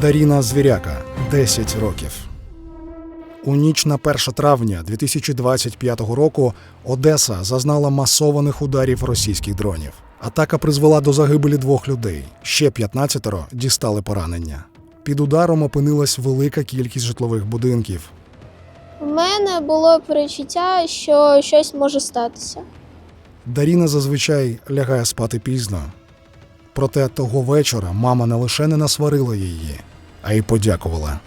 Даріна Звіряка 10 років. У ніч на 1 травня 2025 року Одеса зазнала масованих ударів російських дронів. Атака призвела до загибелі двох людей. Ще 15 дістали поранення. Під ударом опинилась велика кількість житлових будинків. У мене було перечуття, що щось може статися. Даріна зазвичай лягає спати пізно. Проте того вечора мама не лише не насварила її, а й подякувала.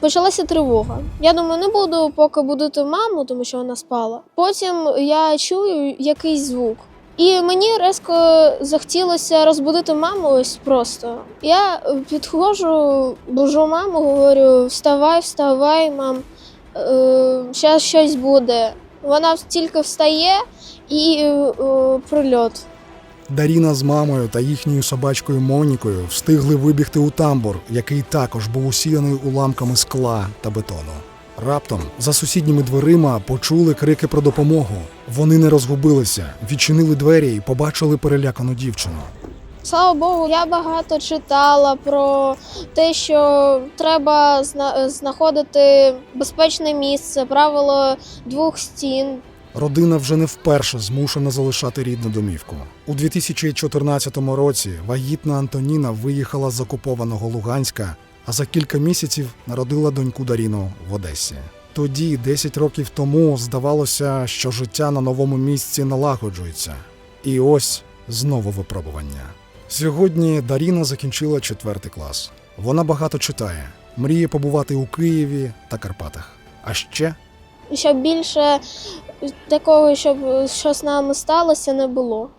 Почалася тривога. Я думаю, не буду поки будити маму, тому що вона спала. Потім я чую якийсь звук. І мені резко захотілося розбудити маму ось просто. Я підходжу, бужу маму, говорю: вставай, вставай, мам, зараз щось буде. Вона тільки встає і е, прильот. Даріна з мамою та їхньою собачкою Монікою встигли вибігти у тамбур, який також був усіяний уламками скла та бетону. Раптом за сусідніми дверима почули крики про допомогу. Вони не розгубилися, відчинили двері і побачили перелякану дівчину. Слава Богу, я багато читала про те, що треба знаходити безпечне місце, правило двох стін. Родина вже не вперше змушена залишати рідну домівку. У 2014 році вагітна Антоніна виїхала з окупованого Луганська, а за кілька місяців народила доньку Даріну в Одесі. Тоді, 10 років тому, здавалося, що життя на новому місці налагоджується. І ось знову випробування. Сьогодні Даріна закінчила четвертий клас. Вона багато читає, мріє побувати у Києві та Карпатах. А ще Щоб більше такого, щоб що з нами сталося, не було.